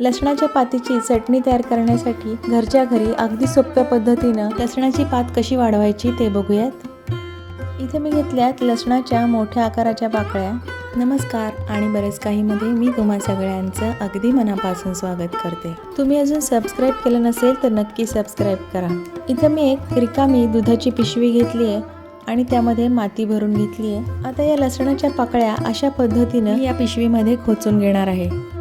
लसणाच्या पातीची चटणी तयार करण्यासाठी घरच्या घरी अगदी सोप्या पद्धतीनं लसणाची पात कशी वाढवायची ते बघूयात. इथे मी घेतल्यात लसणाच्या मोठ्या आकाराच्या पाकळ्या. नमस्कार आणि बरेच काहीमध्ये मी तुम्हा सगळ्यांचं अगदी मनापासून स्वागत करते. तुम्ही अजून सबस्क्राईब केलं नसेल तर नक्की सबस्क्राईब करा. इथं मी एक रिकामी दुधाची पिशवी घेतली आहे आणि त्यामध्ये माती भरून घेतली आहे. आता या लसणाच्या पाकळ्या अशा पद्धतीनं या पिशवीमध्ये खोचून घेणार आहे.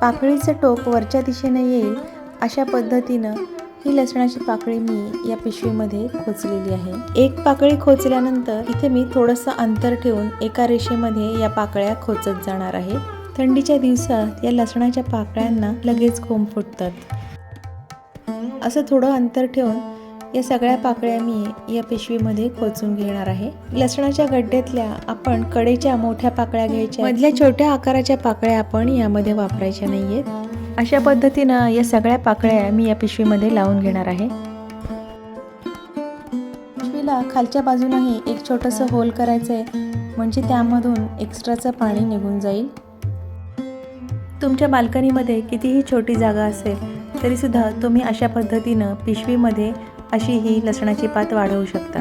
पाकळीचं टोक वरच्या दिशेने येईल अशा पद्धतीनं ही लसणाची पाकळी मी या पिशवीमध्ये खोचलेली आहे. एक पाकळी खोचल्यानंतर इथे मी थोडंसं अंतर ठेवून एका रेषेमध्ये या पाकळ्या खोचत जाणार आहे. थंडीच्या दिवसात या लसणाच्या पाकळ्यांना लगेच कोंब फुटतात. असं थोडं अंतर ठेवून या सगळ्या पाकळ्या मी या पिशवीमध्ये खोचून घेणार आहे. लसणाच्या गड्ड्यातल्या आपण कडेच्या मोठ्या पाकळ्या घ्यायच्या. मधल्या छोट्या आकाराच्या पाकळ्या आपण यामध्ये वापरायच्या नाहीयेत. अशा पद्धतीनं या सगळ्या पाकळ्या मी या पिशवीमध्ये लावून घेणार आहे. पिशवीला खालच्या बाजूनही एक छोटंसं होल करायचं आहे म्हणजे त्यामधून एक्स्ट्राचं पाणी निघून जाईल. तुमच्या बाल्कनीमध्ये कितीही छोटी जागा असेल तरीसुद्धा तुम्ही अशा पद्धतीनं पिशवीमध्ये अशी ही लसणाची पात वाढवू शकता.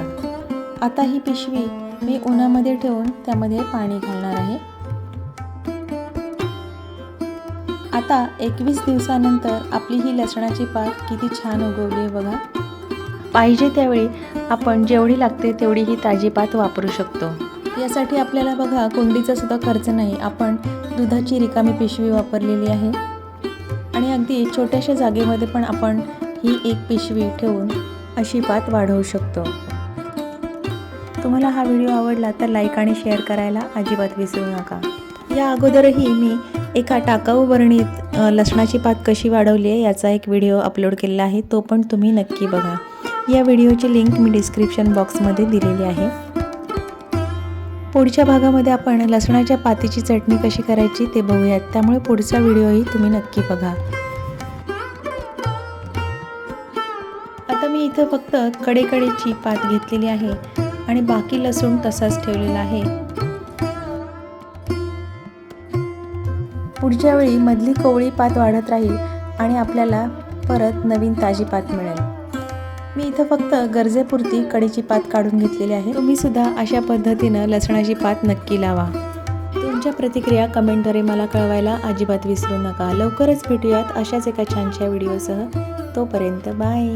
आता ही पिशवी मी उन्हामध्ये ठेवून त्यामध्ये पाणी घालणार आहे. आता एकवीस दिवसानंतर आपली ही लसणाची पात किती छान उगवली आहे बघा. पाहिजे त्यावेळी आपण जेवढी लागते तेवढी ही ताजी पात वापरू शकतो. यासाठी आपल्याला बघा कुंडीचा सुद्धा खर्च नाही. आपण दुधाची रिकामी पिशवी वापरलेली आहे. आणि अगदी छोट्याशा जागेमध्ये पण आपण ही एक पिशवी ठेवून अशी पात वाढवू शकतो. तुम्हाला हा व्हिडिओ आवडला तर लाईक आणि शेअर करायला अजिबात विसरू नका. या अगोदरही मी एका टाकाऊ बरणीत लसणाची पात कशी वाढवली आहे याचा एक व्हिडिओ अपलोड केलेला आहे तो पण तुम्ही नक्की बघा. या व्हिडिओची लिंक मी डिस्क्रिप्शन बॉक्समध्ये दिलेली आहे. पुढच्या भागामध्ये आपण लसणाच्या पातीची चटणी कशी करायची ते बघूयात. त्यामुळे पुढचा व्हिडिओही तुम्ही नक्की बघा. इथं फक्त कडेकडेची पात घेतलेली आहे आणि बाकी लसूण तसाच ठेवलेला आहे. पुढच्या वेळी मधली कोवळी पात वाढत राहील आणि आपल्याला परत नवीन ताजी पात मिळेल. मी इथं फक्त गरजेपुरती कडेची पात काढून घेतलेली आहे. तुम्ही सुद्धा अशा पद्धतीनं लसणाची पात नक्की लावा. तुमच्या प्रतिक्रिया कमेंटद्वारे मला कळवायला अजिबात विसरू नका. लवकरच भेटूयात अशाच एका छानशा व्हिडिओसह. तोपर्यंत बाय.